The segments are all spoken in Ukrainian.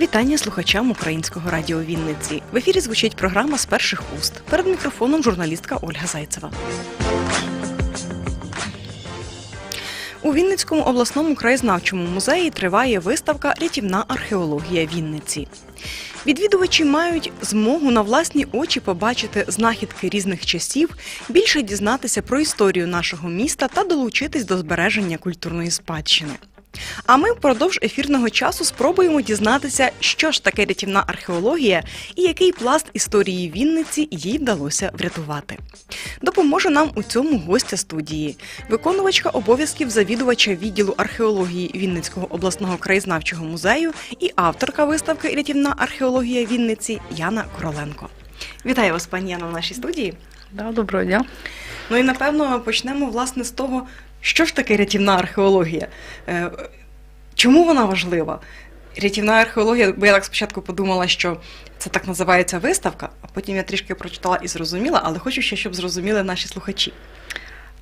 Вітання слухачам українського радіо Вінниці. В ефірі звучить програма з перших уст. Перед мікрофоном журналістка Ольга Зайцева. У Вінницькому обласному краєзнавчому музеї триває виставка Рятівна археологія Вінниці. Відвідувачі мають змогу на власні очі побачити знахідки різних часів, більше дізнатися про історію нашого міста та долучитись до збереження культурної спадщини. А ми впродовж ефірного часу спробуємо дізнатися, що ж таке рятівна археологія і який пласт історії Вінниці їй вдалося врятувати. Допоможе нам у цьому гостя студії, виконувачка обов'язків завідувача відділу археології Вінницького обласного краєзнавчого музею і авторка виставки Рятівна археологія Вінниці Яна Короленко. Вітаю вас, пані Яна, в нашій студії. Да, доброго дня. Ну і напевно почнемо власне з того, що ж таке рятівна археологія. Е, Чому вона важлива? Рятівна археологія, бо я так спочатку подумала, що це так називається виставка, а потім я трішки прочитала і зрозуміла, але хочу ще, щоб зрозуміли наші слухачі.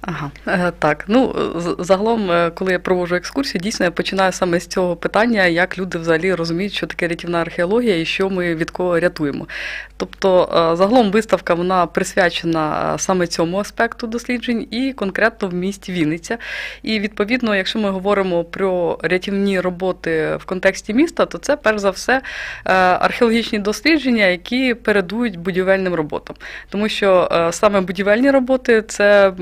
Ага, е, так. Ну загалом, е, коли я проводжу екскурсію, дійсно я починаю саме з цього питання, як люди взагалі розуміють, що таке рятівна археологія і що ми від кого рятуємо. Тобто, е, загалом виставка вона присвячена е, саме цьому аспекту досліджень і конкретно в місті Вінниця. І відповідно, якщо ми говоримо про рятівні роботи в контексті міста, то це перш за все е, археологічні дослідження, які передують будівельним роботам. Тому що е, саме будівельні роботи це е,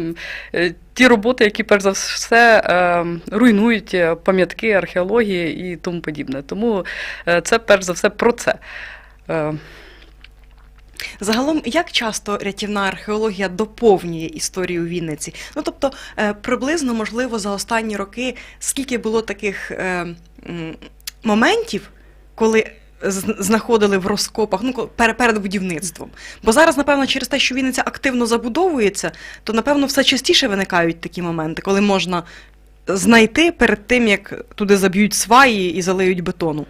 ті роботи, які перш за все е, руйнують е, пам'ятки археології і тому подібне. Тому е, це перш за все про це. Е, Загалом, як часто рятівна археологія доповнює історію Вінниці? Ну тобто, е, приблизно, можливо, за останні роки скільки було таких е, моментів, коли знаходили в розкопах ну, перед будівництвом. Бо зараз, напевно, через те, що Вінниця активно забудовується, то напевно все частіше виникають такі моменти, коли можна знайти перед тим, як туди заб'ють сваї і залиють бетону.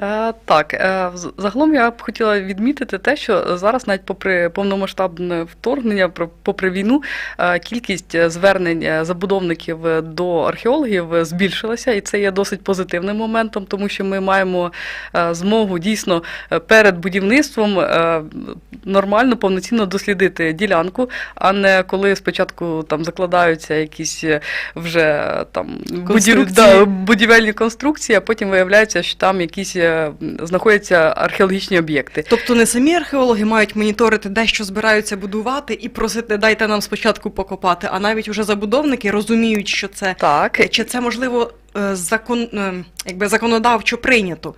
Е, Так, е, загалом я б хотіла відмітити те, що зараз, навіть попри повномасштабне вторгнення, попри війну, е, кількість звернень забудовників до археологів збільшилася, і це є досить позитивним моментом, тому що ми маємо змогу дійсно перед будівництвом нормально, повноцінно дослідити ділянку, а не коли спочатку там закладаються якісь вже там будівельні конструкції, а потім виявляється, що там якісь знаходяться археологічні об'єкти. Тобто не самі археологи мають моніторити, де що збираються будувати, і просити дайте нам спочатку покопати, а навіть уже забудовники розуміють, що це Так, чи це можливо е, закон, е, якби законодавчо прийнято.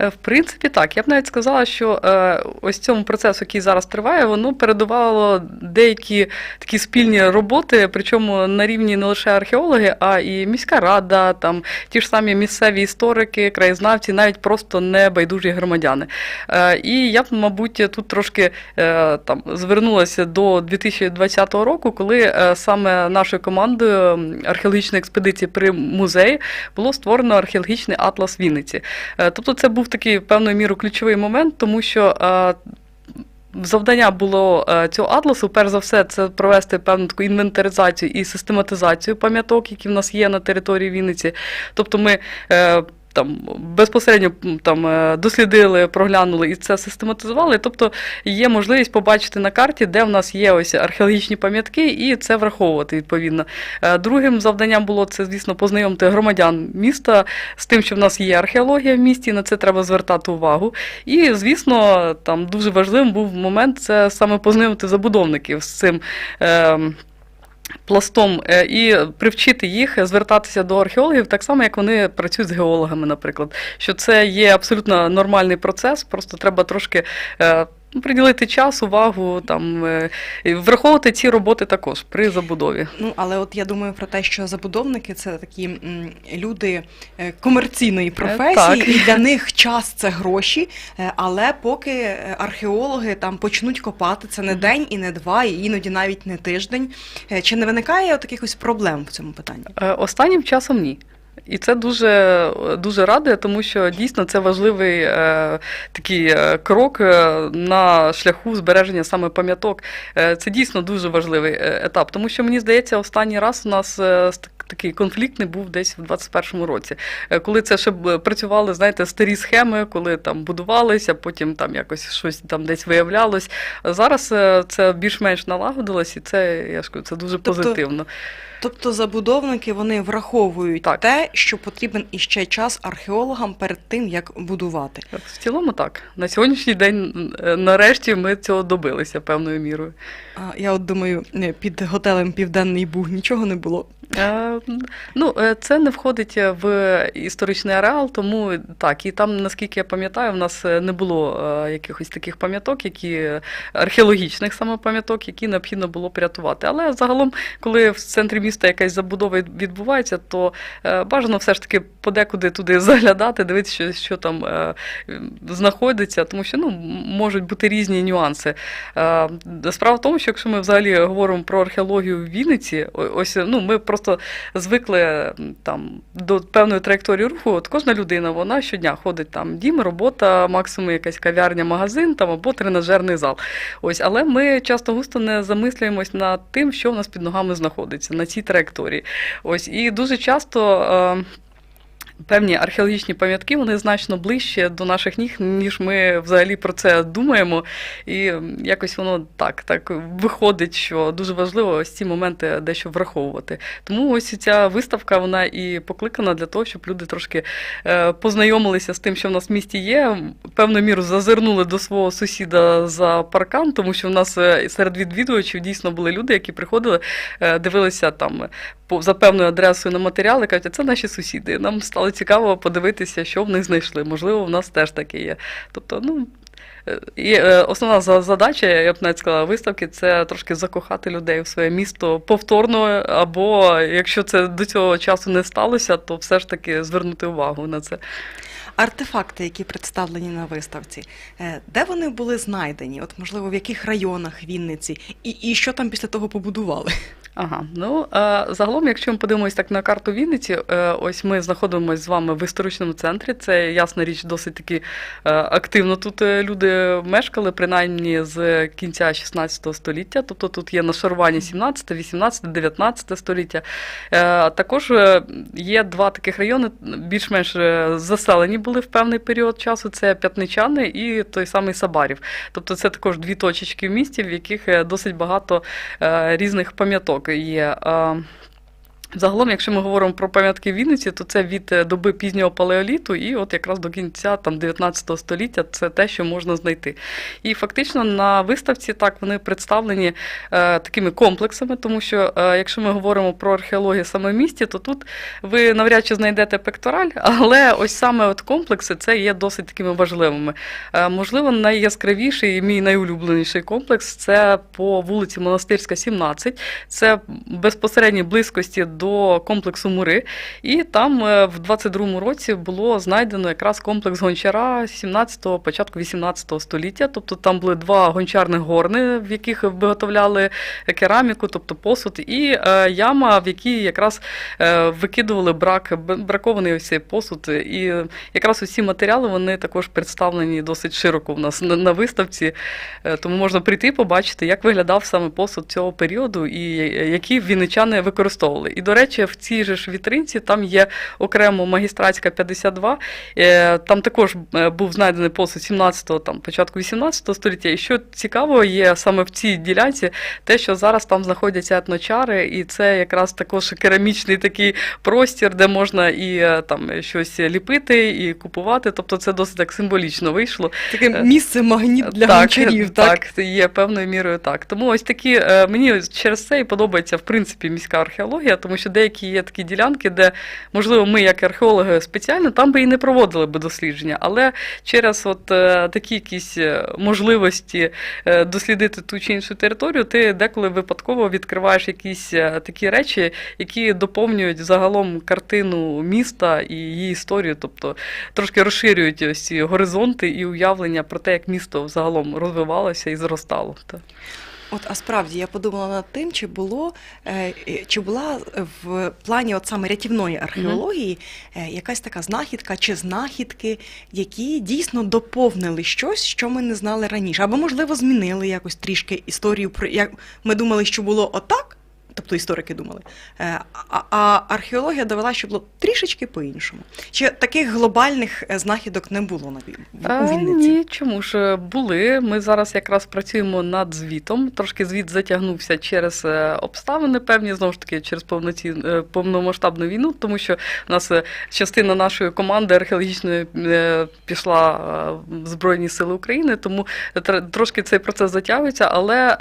Е, В принципі, так. Я б навіть сказала, що е, ось цьому процесу, який зараз триває, воно передувало деякі такі спільні роботи, причому на рівні не лише археологи, а і міська рада, там ті ж самі місцеві історики, краєзнавці, навіть просто небайдужі громадяни. Е, і я б, мабуть, тут трошки там звернулася до 2020 року, коли саме нашою командою археологічної експедиції при музеї було створено археологічний атлас Вінниці. Тобто це був такий певною мірою ключовий момент, тому що. е, Завдання було е, цього атласу, перш за все, це провести певну таку інвентаризацію і систематизацію пам'яток, які в нас є на території Вінниці. Тобто ми е, там безпосередньо там е, дослідили, проглянули і це систематизували. Тобто є можливість побачити на карті, де в нас є ось археологічні пам'ятки, і це враховувати відповідно. Е, Другим завданням було це, звісно, познайомити громадян міста з тим, що в нас є археологія в місті, на це треба звертати увагу. І, звісно, там дуже важливим був момент це саме познайомити забудовників з цим. Е, Пластом е, і привчити їх звертатися до археологів так само, як вони працюють з геологами, наприклад. Що це є абсолютно нормальний процес, просто треба трошки е, приділити час, увагу, там, е, враховувати ці роботи також при забудові. Ну але от я думаю про те, що забудовники це такі м, люди е, комерційної професії, так. і для них час це гроші. е, Але поки е, археологи там почнуть копати, це не Мгм. день і не два, і іноді навіть не тиждень. Е, Чи не виникає от якихось проблем в цьому питанні? Е, Останнім часом ні. І це дуже, дуже радує, тому що дійсно це важливий е, такий е, крок е, на шляху збереження саме пам'яток. Е, це дійсно дуже важливий етап, тому що мені здається, останній раз у нас такий конфліктний був десь в 21-му році, коли це ще працювали, знаєте, старі схеми, коли там будувалися, потім там якось щось там десь виявлялось. Зараз це більш-менш налагодилось, і це я ж кажу, це дуже Тобто позитивно. Тобто забудовники вони враховують Так. те, що потрібен іще час археологам перед тим, як будувати. В цілому так. На сьогоднішній день е, нарешті ми цього добилися певною мірою. А я от думаю, е, під готелем Південний Буг нічого не було. Е, Ну, е, це не входить в історичний ареал, тому так. І там, наскільки я пам'ятаю, в нас е, не було е, якихось таких пам'яток, які археологічних саме пам'яток, які необхідно було б рятувати. Але загалом, коли в центрі міста якась забудова відбувається, то е, бажано все ж таки подекуди туди заглядати, дивитися, що, що там е, знаходиться, тому що ну, можуть бути різні нюанси. Е, Справа в тому, що якщо ми взагалі говоримо про археологію в Вінниці, ось ну ми просто звикли там до певної траєкторії руху. От кожна людина вона щодня ходить там дім, робота, максимум якась кав'ярня, магазин там або тренажерний зал. Ось, але ми часто густо не замислюємось над тим, що в нас під ногами знаходиться на цій траєкторії. Ось і дуже часто. Певні археологічні пам'ятки вони значно ближче до наших ніг, ніж ми взагалі про це думаємо. І якось воно так, так виходить, що дуже важливо ось ці моменти дещо враховувати. Тому ось ця виставка вона і покликана для того, щоб люди трошки е, познайомилися з тим, що в нас в місті є. Певною міру зазирнули до свого сусіда за паркан, тому що в нас е, серед відвідувачів дійсно були люди, які приходили, е, дивилися там за певною адресою на матеріали, кажуть, «А це наші сусіди. Нам стало цікаво подивитися, що в них знайшли. Можливо, в нас теж таке є. Тобто, ну. Е, І е, основна задача, я б навіть сказала, виставки це трошки закохати людей в своє місто повторно, або якщо це до цього часу не сталося, то все ж таки звернути увагу на це. Артефакти, які представлені на виставці, е, де вони були знайдені? От можливо, в яких районах Вінниці, і, і що там після того побудували? Ага, ну е, загалом, якщо ми подивимось так на карту Вінниці, е, ось ми знаходимося з вами в історичному центрі. Це ясна річ, досить таки е, активно тут е, люди мешкали, принаймні з кінця 16 століття. Тобто тут є нашарування 17, 18, 19 століття. Е, також е, є два таких райони, більш-менш е, заселені були в певний період часу. Це П'ятничани і той самий Сабарів. Тобто це також дві точечки в місті, в яких досить багато різних пам'яток є. Загалом, якщо ми говоримо про пам'ятки Вінниці, то це від е, доби пізнього палеоліту і от якраз до кінця там 19 століття це те, що можна знайти. І фактично на виставці так вони представлені е, такими комплексами, тому що е, якщо ми говоримо про археологію саме в місті, то тут ви навряд чи знайдете пектораль, але ось саме от комплекси це є досить такими важливими. Е, можливо, найяскравіший і мій найулюбленіший комплекс це по вулиці Монастирська, 17. Це безпосередній близькості до комплексу Мури. І там е, в 22-му році було знайдено якраз комплекс гончара 17-го, початку 18 століття. Тобто там були два гончарних горни, в яких виготовляли кераміку, тобто посуд, і е, яма, в якій якраз е, викидували брак, бракований ось цей посуд. І якраз усі матеріали вони також представлені досить широко в нас на, виставці. Тому можна прийти і побачити, як виглядав саме посуд цього періоду і які вінничани використовували. І, до речі, в цій же ж вітринці там є окремо магістратська 52. Е, Там також е, був знайдений посуд 17-го, там, початку 18 століття. І що цікаво є саме в цій ділянці, те, що зараз там знаходяться етночари, і це якраз також керамічний такий простір, де можна і е, там щось ліпити, і купувати. Тобто це досить так символічно вийшло. Таке місце магніт для гончарів, так? так, є певною мірою так. Тому ось такі мені через це і подобається в принципі міська археологія, тому що деякі є такі ділянки, де можливо ми, як археологи, спеціально там би і не проводили би дослідження, але через от е, такі якісь е, можливості е, дослідити ту чи іншу територію, ти деколи випадково відкриваєш якісь такі речі, які доповнюють загалом картину міста і її історію, тобто трошки розширюють ось ці горизонти і уявлення про те, як місто загалом розвивалося і зростало. От а справді я подумала над тим, чи було е, чи була в плані от саме рятівної археології е, якась така знахідка чи знахідки, які дійсно доповнили щось, що ми не знали раніше, або можливо змінили якось трішки історію про як ми думали, що було отак. Тобто історики думали, Е, а, археологія довела, що було трішечки по-іншому. Чи таких глобальних е, знахідок не було на у Е, Вінниці? Ні, чому ж були. Ми зараз якраз працюємо над звітом. Трошки звіт затягнувся через обставини певні, знову ж таки, через повномасштабну війну, тому що у нас частина нашої команди археологічної пішла в Збройні Сили України, тому тр- трошки цей процес затягується. Але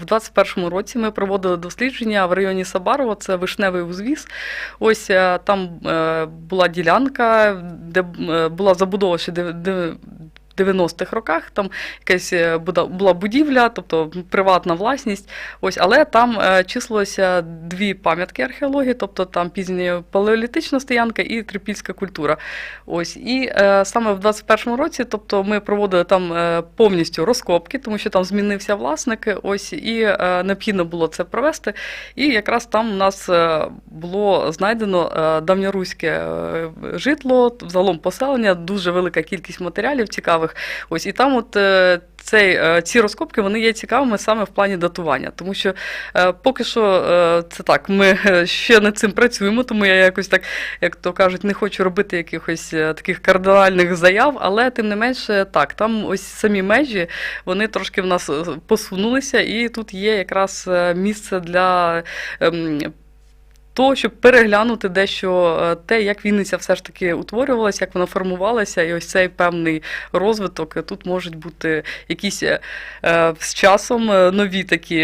в 21-му році ми проводили дослідження в районі Сабарова, це вишневий узвіз. Ось е, там е, була ділянка, де е, була забудова ще 90-х роках там якась е, була будівля, тобто приватна власність. Ось, але там е, числилося дві пам'ятки археології, тобто там пізня палеолітична стоянка і трипільська культура. Ось і е, саме в 21-му році, тобто ми проводили там повністю розкопки, тому що там змінився власник. Ось і необхідно було це провести. І якраз там у нас було знайдено давньоруське житло, загалом поселення, дуже велика кількість матеріалів цікавих. Ось і там, от е, цей, е, ці розкопки вони є цікавими саме в плані датування, тому що е, поки що це так, ми ще над цим працюємо, тому я якось так, як то кажуть, не хочу робити якихось таких кардинальних заяв, але тим не менше так, там ось самі межі вони трошки в нас посунулися, і тут є якраз місце для. Того, щоб переглянути дещо е, те, як Вінниця все ж таки утворювалася, як вона формувалася, і ось цей певний розвиток. е, Тут можуть бути якісь е, з часом нові такі,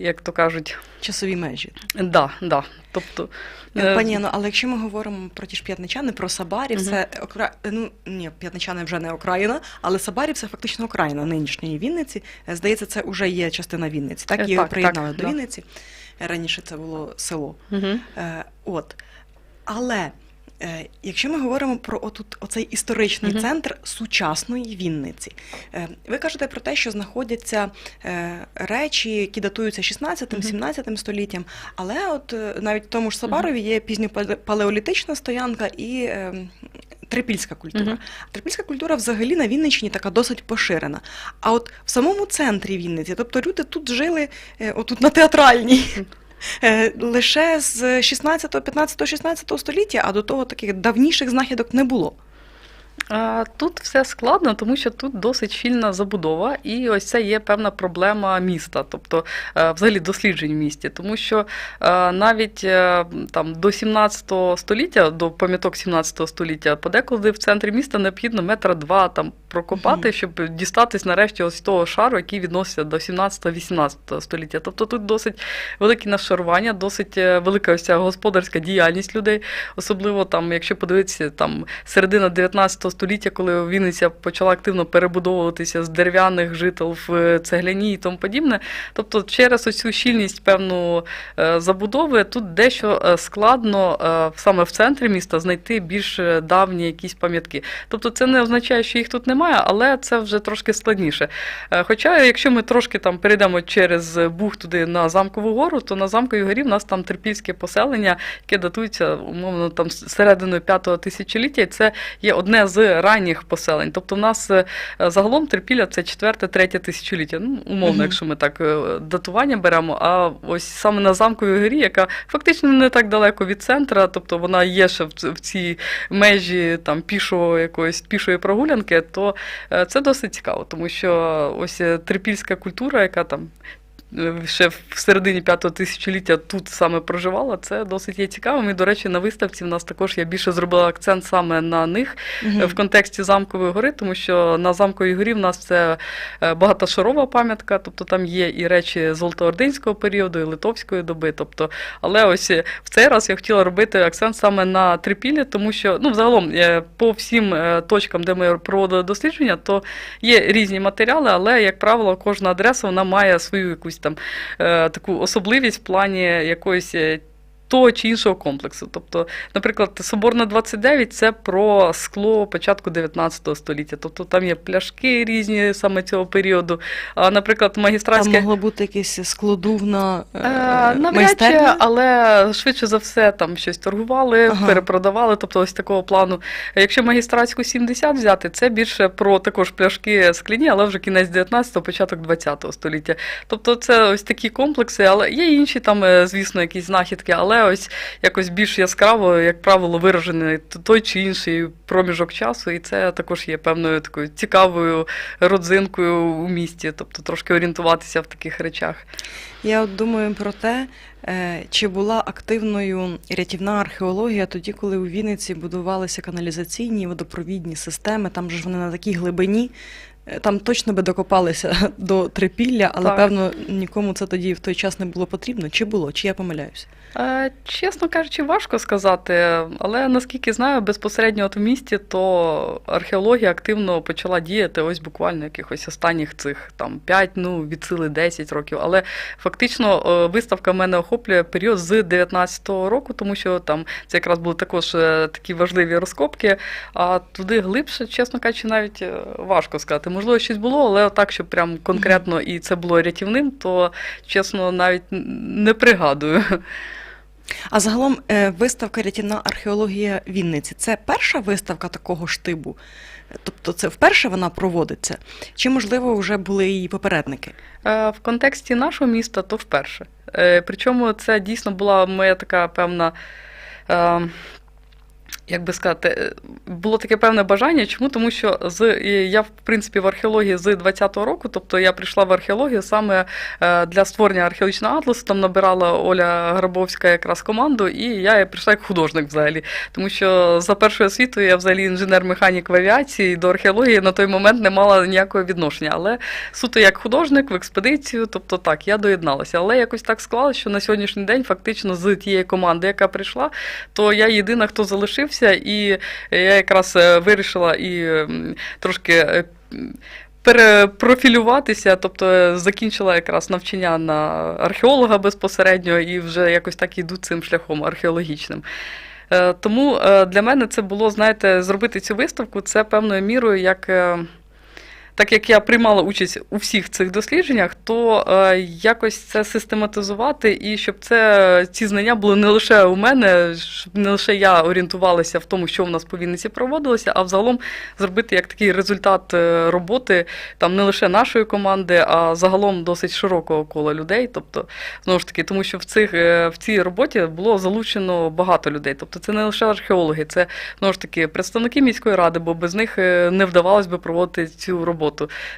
як то кажуть, Часові межі. да, да. Тобто, Е, Пані Анно, але якщо ми говоримо про ті ж п'ятничани, про Сабарів, Мгм. це окра... ну ні, п'ятничани вже не Окраїна, але Сабарів це фактично Окраїна нинішньої Вінниці. Здається, це вже є частина Вінниці. Так її так, приєднали так, до да. Вінниці. Раніше це було село. Угу. От. Але е, якщо ми говоримо про отут, оцей історичний Мгм. центр сучасної Вінниці, е, ви кажете про те, що знаходяться речі, які датуються 16-17 століттям, але от навіть в тому ж Сабарові є пізньопалеолітична стоянка і трипільська культура. Мгм. Трипільська культура взагалі на Вінниччині така досить поширена. А от в самому центрі Вінниці, тобто люди тут жили, е, отут на театральній. Е, Лише з 16, 15, 16 століття, а до того таких давніших знахідок не було. Тут все складно, тому що тут досить щільна забудова, і ось це є певна проблема міста, тобто е, взагалі досліджень в місті. Тому що е, навіть е, там до 17 століття, до пам'яток 17 століття, подекуди в центрі міста необхідно метра два там прокопати, щоб дістатись нарешті ось того шару, який відноситься до 17-18 століття. Тобто тут досить великі нашарування, досить велика ось ця господарська діяльність людей, особливо там, якщо подивитися, там середина 19 століття, коли Вінниця почала активно перебудовуватися з дерев'яних жител в цегляні і тому подібне. Тобто, через оцю щільність певну е, забудови тут дещо е, складно е, саме в центрі міста знайти більш е, давні якісь пам'ятки. Тобто, це не означає, що їх тут немає, але це вже трошки складніше. Е, Хоча, якщо ми трошки там перейдемо через Буг туди на замкову гору, то на замковій горі в нас там трипільське поселення, яке датується умовно там серединою п'ятого тисячоліття, це є одне з ранніх поселень. Тобто, в нас е, загалом трипілля це четверте, третє тисячоліття. Ну, умовно, Мгм. якщо ми так е, датування беремо. А ось саме на замковій горі, яка фактично не так далеко від центра, тобто вона є ще в, цій межі там пішого якоїсь пішої прогулянки, то е, це досить цікаво, тому що ось трипільська культура, яка там. Ще в середині п'ятого тисячоліття тут саме проживала, це досить є цікавим. І, до речі, на виставці в нас також я більше зробила акцент саме на них е, в контексті замкової гори, тому що на замковій горі в нас це е, багатошарова пам'ятка, тобто там є і речі золотоординського періоду, і литовської доби. Тобто, але ось в цей раз я хотіла робити акцент саме на трипілі, тому що ну, загалом е, по всім е, точкам, де ми проводили дослідження, то є різні матеріали, але, як правило, кожна адреса вона має свою якусь там е, таку особливість в плані якоїсь. Того чи іншого комплексу. Тобто, наприклад, Соборна 29 це про скло початку 19 століття. Тобто там є пляшки різні саме цього періоду. А, наприклад, Там магістратське. могло бути якесь складовна е, Е, Навряд чи, майстерня. але швидше за все там щось торгували, Ага. перепродавали, тобто ось такого плану. Якщо магістратську 70 взяти, це більше про також пляшки скляні, але вже кінець 19-го, початок 20-го століття. Тобто це ось такі комплекси, але є інші там, е, звісно, якісь знахідки, але ось якось більш яскраво, як правило, виражений той чи інший проміжок часу, і це також є певною такою цікавою родзинкою у місті, тобто трошки орієнтуватися в таких речах. Я от думаю про те, е, чи була активною рятівна археологія тоді, коли у Вінниці будувалися каналізаційні водопровідні системи. Там ж вони на такій глибині. Е, Там точно би докопалися до трипілля, але Так. певно нікому це тоді в той час не було потрібно. Чи було, чи я помиляюся? Е, Чесно кажучи, важко сказати, але наскільки знаю, безпосередньо от в місті, то археологія активно почала діяти ось буквально якихось останніх цих там 5, ну від сили 10 років. Але фактично е, виставка в мене охоплює період з 19-го року, тому що там це якраз були також такі важливі розкопки. А туди глибше, чесно кажучи, навіть важко сказати. Можливо, щось було, але так, щоб прям конкретно і це було рятівним, то чесно навіть не пригадую. А загалом е, виставка рятівна археологія Вінниці це перша виставка такого штибу? Тобто це вперше вона проводиться? Чи можливо вже були її попередники? Е, В контексті нашого міста то вперше. Е, Причому це дійсно була моя така певна. Як би сказати, е, було таке певне бажання. Чому? Тому що з я, в принципі, в археології з 20-го року, тобто я прийшла в археологію саме е, для створення археологічного атласу. Там набирала Оля Грабовська якраз команду, і я прийшла як художник взагалі. Тому що за першою освітою я взагалі інженер-механік в авіації, до археології на той момент не мала ніякого відношення. Але суто як художник в експедицію, тобто так, я доєдналася. Але якось так склалося, що на сьогоднішній день, фактично, з тієї команди, яка прийшла, то я єдина, хто залишився, і я якраз е, вирішила і трошки. е, Перепрофілюватися, тобто е, закінчила якраз навчання на археолога безпосередньо і вже якось так іду цим шляхом археологічним. Е, Тому е, для мене це було, знаєте, зробити цю виставку це певною мірою як. Так як я приймала участь у всіх цих дослідженнях, то е, якось це систематизувати і щоб це ці знання були не лише у мене, щоб не лише я орієнтувалася в тому, що в нас по Вінниці проводилося, а взагалом зробити як такий результат е, роботи там не лише нашої команди, а загалом досить широкого кола людей. Тобто, знову ж таки, тому що в цих е, в цій роботі було залучено багато людей. Тобто, це не лише археологи, це знову ж таки представники міської ради, бо без них е, не вдавалось би проводити цю роботу.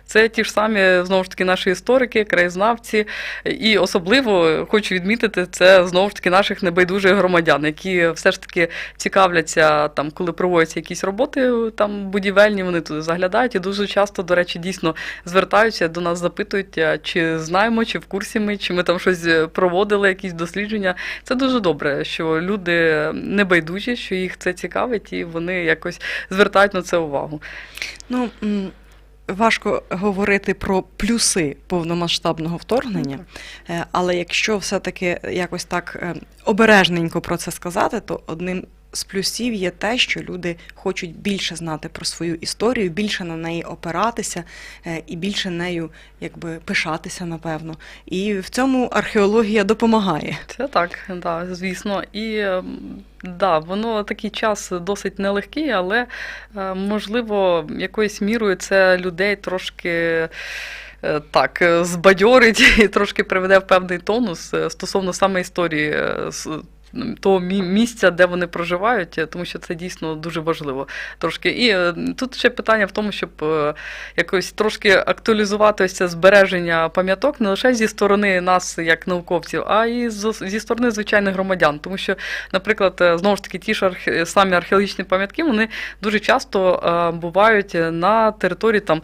Це ті ж самі знову ж таки наші історики, краєзнавці, і особливо хочу відмітити це знову ж таки наших небайдужих громадян, які все ж таки цікавляться там, коли проводяться якісь роботи там будівельні, вони туди заглядають і дуже часто, до речі, дійсно звертаються до нас, запитують, чи знаємо, чи в курсі ми, чи ми там щось проводили, якісь дослідження. Це дуже добре, що люди не байдужі, що їх це цікавить, і вони якось звертають на це увагу. Ну, важко говорити про плюси повномасштабного вторгнення, е, але якщо все-таки якось так е, обережненько про це сказати, то одним з плюсів є те, що люди хочуть більше знати про свою історію, більше на неї опиратися е, і більше нею якби пишатися, напевно. І в цьому археологія допомагає. Це так, да, звісно. І ем, да, воно такий час досить нелегкий, але е, можливо, якоюсь мірою це людей трошки. е, Так, збадьорить і трошки приведе в певний тонус стосовно саме історії того місця, де вони проживають, е, тому що це дійсно дуже важливо. Трошки. І е, тут ще питання в тому, щоб е, якось трошки актуалізувати ось це збереження пам'яток не лише зі сторони нас, як науковців, а і зі сторони звичайних громадян. Тому що, наприклад, знову ж таки, ті ж архе- самі археологічні пам'ятки вони дуже часто бувають на території там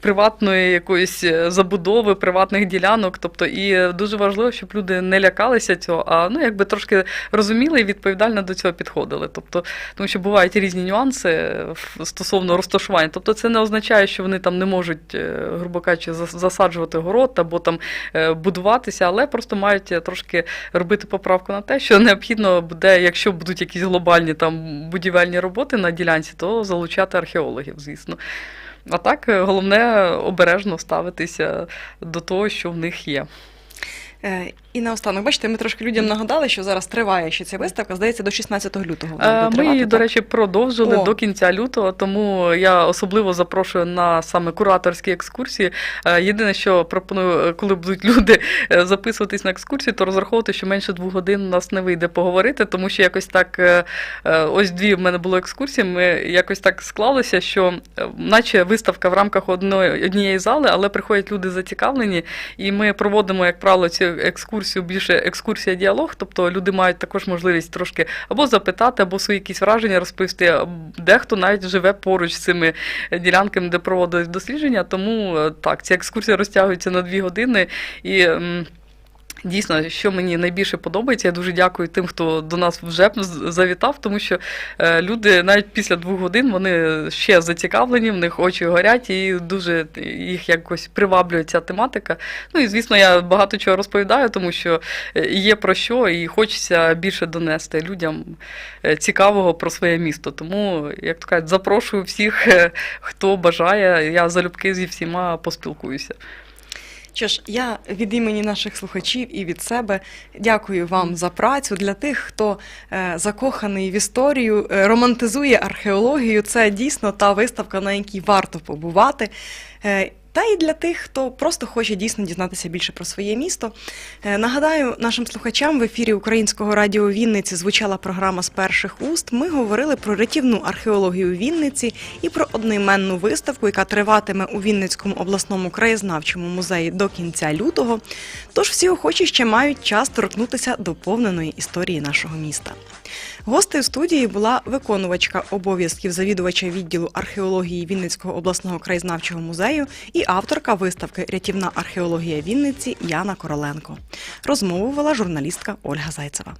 приватної якоїсь забудови, приватних ділянок. Тобто, і дуже важливо, щоб люди не лякалися цього, а ну якби трошки розуміли і відповідально до цього підходили. Тобто, тому що бувають різні нюанси стосовно розташування. Тобто, це не означає, що вони там не можуть, е, грубо кажучи, засаджувати город або там е, будуватися, але просто мають е, трошки робити поправку на те, що необхідно буде, якщо будуть якісь глобальні там будівельні роботи на ділянці, то залучати археологів, звісно. А так, головне обережно ставитися до того, що в них є. Е, І наостанок, бачите, ми трошки людям нагадали, що зараз триває ще ця виставка, здається, до 16 лютого. вона Е, Ми її, до речі, продовжили О. до кінця лютого, тому я особливо запрошую на саме кураторські екскурсії. Е, Єдине, що пропоную, коли будуть люди записуватись на екскурсії, то розраховувати, що менше двох годин у нас не вийде поговорити, тому що якось так, ось дві в мене було екскурсії. Ми якось так склалося, що наче виставка в рамках одної однієї зали, але приходять люди зацікавлені, і ми проводимо, як правило, цю екскурсію більше екскурсія-діалог, тобто люди мають також можливість трошки або запитати, або свої якісь враження розповісти. Дехто навіть живе поруч з цими ділянками, де проводились дослідження. Тому е, так, ця екскурсія розтягується на дві години і. Дійсно, що мені найбільше подобається, я дуже дякую тим, хто до нас вже завітав, тому що е, люди навіть після двох годин вони ще зацікавлені, в них очі горять, і дуже їх якось приваблює ця тематика. Ну і звісно, я багато чого розповідаю, тому що е, є про що, і хочеться більше донести людям е, цікавого про своє місто. Тому, як то кажуть, запрошую всіх, хто бажає. Я залюбки зі всіма поспілкуюся. Що ж, я від імені наших слухачів і від себе дякую вам за працю. Для тих, хто е, закоханий в історію, е, романтизує археологію. Це дійсно та виставка, на якій варто побувати. Та і для тих, хто просто хоче дійсно дізнатися більше про своє місто. Е, Нагадаю, нашим слухачам в ефірі Українського радіо Вінниці звучала програма з перших уст. Ми говорили про рятівну археологію Вінниці і про одноіменну виставку, яка триватиме у Вінницькому обласному краєзнавчому музеї до кінця лютого. Тож всі охочі ще мають час торкнутися до повненої історії нашого міста. Гостею студії була виконувачка обов'язків завідувача відділу археології Вінницького обласного краєзнавчого музею і авторка виставки Рятівна археологія Вінниці Яна Короленко. Розмову вела журналістка Ольга Зайцева.